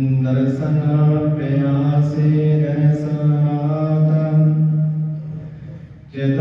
نرسنا پیاد چیت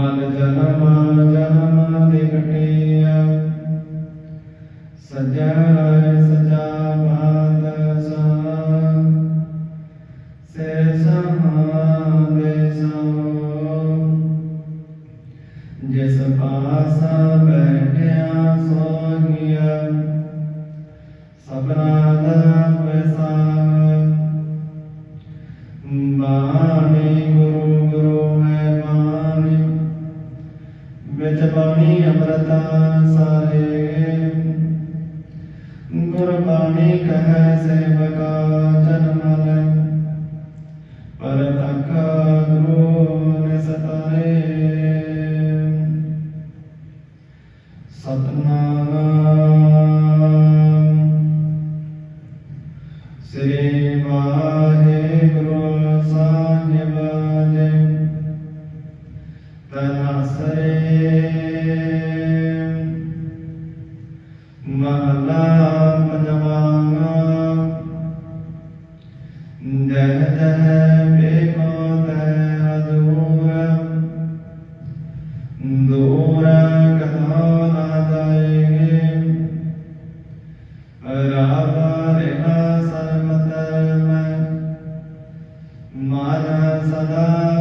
من جنما Thank you. मानसदा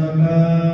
Sangha.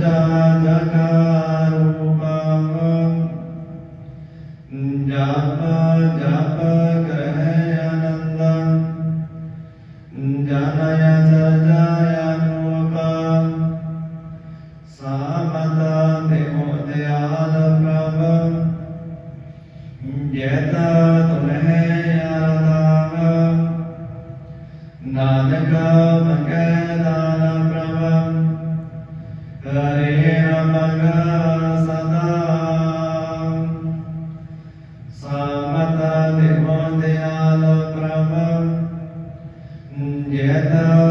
uh,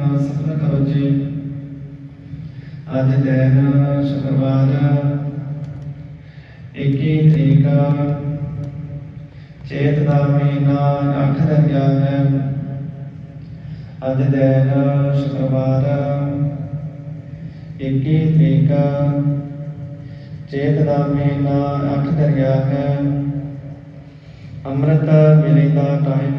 ਨਾਮ ਸਤਿ ਕਰੋ ਜੀ ਅੱਜ ਦਿਨ ਸ਼ੁੱਕਰਵਾਰ 21 ਤਰੀਕ ਚੇਤ ਦਾ ਮਹੀਨਾ ਅੱਖ ਦਾ ਗਿਆ ਹੈ ਅੱਜ ਦਿਨ ਸ਼ੁੱਕਰਵਾਰ 21 ਤਰੀਕ ਚੇਤ ਦਾ ਮਹੀਨਾ ਅੱਖ ਦਾ ਗਿਆ ਹੈ ਅੰਮ੍ਰਿਤ ਵੇਲੇ ਦਾ ਟਾਈਮ